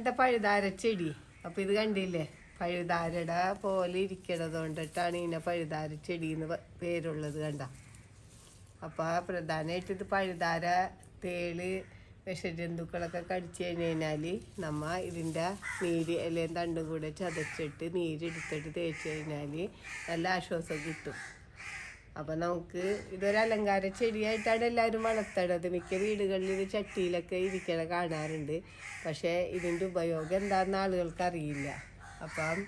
എന്റെ പഴുതാര ചെടി? അപ്പൊ ഇത് കണ്ടില്ലേ? പഴുതാരട പോലെ ഇരിക്കണത് കൊണ്ടിട്ടാണ് ഇതിനെ പഴുതാര ചെടി എന്ന് പേരുള്ളത് കണ്ട. അപ്പൊ പ്രധാനമായിട്ട് ഇത് പഴുതാര തേൾ വിഷജന്തുക്കളൊക്കെ കടിച്ചു കഴിഞ്ഞ് കഴിഞ്ഞാൽ നമ്മ ഇതിന്റെ നീര് അല്ലെങ്കിൽ തണ്ടും കൂടെ ചതച്ചിട്ട് നീരെടുത്തിട്ട് തേച്ച് കഴിഞ്ഞാൽ നല്ല ആശ്വാസം കിട്ടും. അപ്പൊ നമുക്ക് ഇതൊരു അലങ്കാര ചെടിയായിട്ടാണ് എല്ലാവരും വളർത്തണത് മിക്ക വീടുകളിൽ ഇത് ചട്ടിയിലൊക്കെ ഇരിക്കണ കാണാറുണ്ട്. പക്ഷേ ഇതിന്റെ ഉപയോഗം എന്താണെന്ന് ആളുകൾക്ക് അറിയില്ല. അപ്പം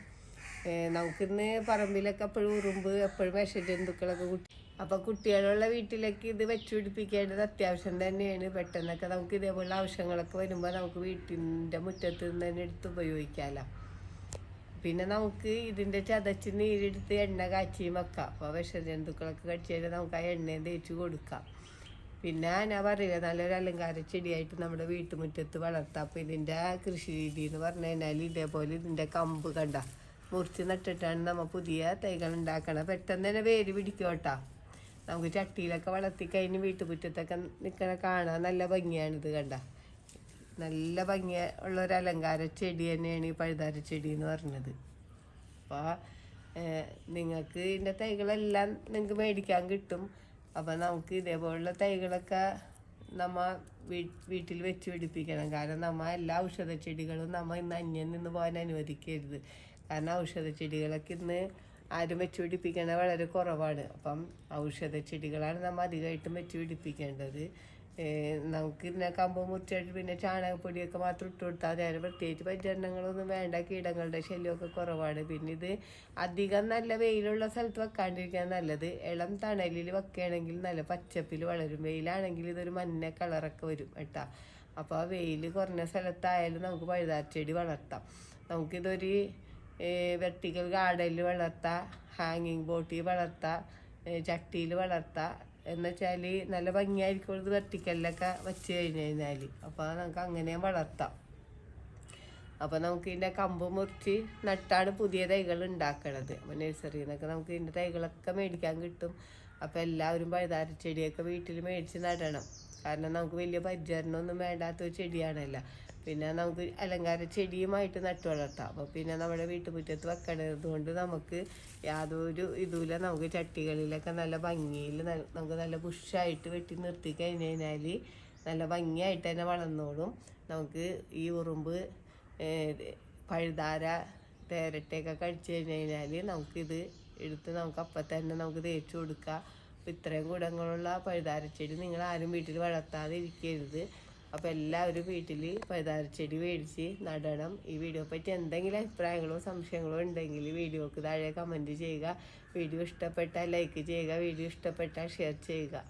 നമുക്കിന്ന് പറമ്പിലൊക്കെ എപ്പോഴും ഉറുമ്പ് എപ്പോഴും വിഷജന്തുക്കളൊക്കെ കുട്ടി അപ്പം കുട്ടികളുള്ള വീട്ടിലേക്ക് ഇത് വെച്ച് പിടിപ്പിക്കേണ്ടത് അത്യാവശ്യം തന്നെയാണ്. പെട്ടെന്നൊക്കെ നമുക്ക് ഇതേപോലെ ആവശ്യങ്ങളൊക്കെ വരുമ്പോൾ നമുക്ക് വീട്ടിന്റെ മുറ്റത്ത് നിന്ന് തന്നെ എടുത്ത് ഉപയോഗിക്കാമല്ലോ പിന്നെ നമുക്ക് ഇതിന്റെ ചതച്ച് നീരെടുത്ത് എണ്ണ കാച്ചിയും വെക്കാം. അപ്പോൾ വിഷജന്തുക്കളൊക്കെ കടിച്ചാൽ നമുക്ക് ആ എണ്ണയും തേച്ച് കൊടുക്കാം. പിന്നെ ഞാൻ പറയുക നല്ലൊരു അലങ്കാര ചെടിയായിട്ട് നമ്മുടെ വീട്ടുമുറ്റത്ത് വളർത്താം. അപ്പോൾ ഇതിന്റെ കൃഷി രീതി എന്ന് പറഞ്ഞു കഴിഞ്ഞാൽ ഇതേപോലെ ഇതിന്റെ കമ്പ് കണ്ട മുറിച്ച് നട്ടിട്ടാണ് നമ്മൾ പുതിയ തൈകൾ ഉണ്ടാക്കണം. പെട്ടെന്ന് തന്നെ വേര് പിടിക്കും കേട്ടോ. നമുക്ക് ചട്ടിയിലൊക്കെ വളർത്തി കഴിഞ്ഞ് വീട്ടുമുറ്റത്തൊക്കെ നിൽക്കണ കാണാൻ നല്ല ഭംഗിയാണിത് കണ്ട. നല്ല ഭംഗി ഉള്ള ഒരു അലങ്കാര ചെടി തന്നെയാണ് ഈ പഴുതാര ചെടി എന്ന് പറഞ്ഞത്. അപ്പോൾ നിങ്ങൾക്ക് ഇതിന്റെ തൈകളെല്ലാം നിങ്ങൾക്ക് മേടിക്കാൻ കിട്ടും. അപ്പോൾ നമുക്ക് ഇതേപോലുള്ള തൈകളൊക്കെ നമ്മ വീട്ടിൽ വെച്ച് പിടിപ്പിക്കണം. കാരണം നമ്മ എല്ലാ ഔഷധ ചെടികളും നമ്മ ഇന്ന് അന്യം നിന്ന് പോകാൻ അനുവദിക്കരുത്. കാരണം ഔഷധ ചെടികളൊക്കെ ഇന്ന് ആരും വെച്ച് പിടിപ്പിക്കണ വളരെ കുറവാണ്. അപ്പം ഔഷധ ചെടികളാണ് നമ്മൾ അധികമായിട്ടും വെച്ച് പിടിപ്പിക്കേണ്ടത്. നമുക്ക് ഇതിനെ കമ്പ് മുറിച്ചിട്ട് പിന്നെ ചാണകപ്പൊടിയൊക്കെ മാത്രം ഇട്ട് കൊടുത്താൽ നേരെ പ്രത്യേകിച്ച് പരിചരണങ്ങളൊന്നും വേണ്ട. കീടങ്ങളുടെ ശല്യമൊക്കെ കുറവാണ്. പിന്നെ ഇത് അധികം നല്ല വെയിലുള്ള സ്ഥലത്ത് വെക്കാണ്ടിരിക്കാൻ നല്ലത്. ഇളം തണലിൽ വെക്കുകയാണെങ്കിൽ നല്ല പച്ചപ്പിൽ വളരും. വെയിലാണെങ്കിൽ ഇതൊരു മഞ്ഞ കളറൊക്കെ വരും കേട്ടാ. അപ്പോൾ ആ വെയിൽ കുറഞ്ഞ സ്ഥലത്തായാലും നമുക്ക് പഴുതാച്ചെടി വളർത്താം. നമുക്കിതൊരു വെർട്ടിക്കൽ ഗാർഡനിൽ വളർത്താം. ഹാങ്ങിങ് ബോട്ടിൽ വളർത്താം. ചട്ടിയിൽ വളർത്താം. എന്ന് വെച്ചാൽ നല്ല ഭംഗിയായിരിക്കും ഇത് വെർട്ടിക്കലിലൊക്കെ വെച്ച് കഴിഞ്ഞ് കഴിഞ്ഞാൽ അപ്പോൾ നമുക്ക് അങ്ങനെ വളർത്താം. അപ്പോൾ നമുക്ക് ഇതിന്റെ കമ്പ് മുറിച്ച് നട്ടാണ് പുതിയ തൈകൾ ഉണ്ടാക്കണത്. അപ്പോൾ നഴ്സറിയിൽ നിന്നൊക്കെ നമുക്ക് ഇതിന്റെ തൈകളൊക്കെ മേടിക്കാൻ കിട്ടും. അപ്പോൾ എല്ലാവരും പഴുതാര വീട്ടിൽ മേടിച്ച് നടണം. കാരണം നമുക്ക് വലിയ പരിചരണമൊന്നും വേണ്ടാത്ത ഒരു ചെടിയാണല്ല. പിന്നെ നമുക്ക് അലങ്കാര ചെടിയുമായിട്ട് നട്ടു വളർത്താം അപ്പോൾ പിന്നെ നമ്മുടെ വീട്ടുമുറ്റത്ത് വെക്കണത് കൊണ്ട് നമുക്ക് യാതൊരു ഇതുമില്ല. നമുക്ക് ചട്ടികളിലൊക്കെ നല്ല ഭംഗിയിൽ നമുക്ക് നല്ല ബുഷായിട്ട് വെട്ടി നിർത്തി കഴിഞ്ഞ് കഴിഞ്ഞാൽ നല്ല ഭംഗിയായിട്ട് തന്നെ വളർന്നോളും. നമുക്ക് ഈ ഉറുമ്പ് പഴുതാര തേരട്ടയൊക്കെ കഴിച്ചു കഴിഞ്ഞ് കഴിഞ്ഞാൽ നമുക്കിത് എടുത്ത് നമുക്ക് അപ്പം തന്നെ നമുക്ക് തേച്ച് കൊടുക്കാം. അപ്പം ഇത്രയും ഗുണങ്ങളുള്ള പഴുതാരച്ചെടി നിങ്ങൾ ആരും വീട്ടിൽ വളർത്താതെ ഇരിക്കരുത്. അപ്പോൾ എല്ലാവരും വീട്ടിൽ പഴുതാരച്ചെടി മേടിച്ച് നടണം. ഈ വീഡിയോ പറ്റി എന്തെങ്കിലും അഭിപ്രായങ്ങളോ സംശയങ്ങളോ ഉണ്ടെങ്കിൽ വീഡിയോക്ക് താഴെ കമന്റ് ചെയ്യുക. വീഡിയോ ഇഷ്ടപ്പെട്ടാൽ ലൈക്ക് ചെയ്യുക. വീഡിയോ ഇഷ്ടപ്പെട്ടാൽ ഷെയർ ചെയ്യുക.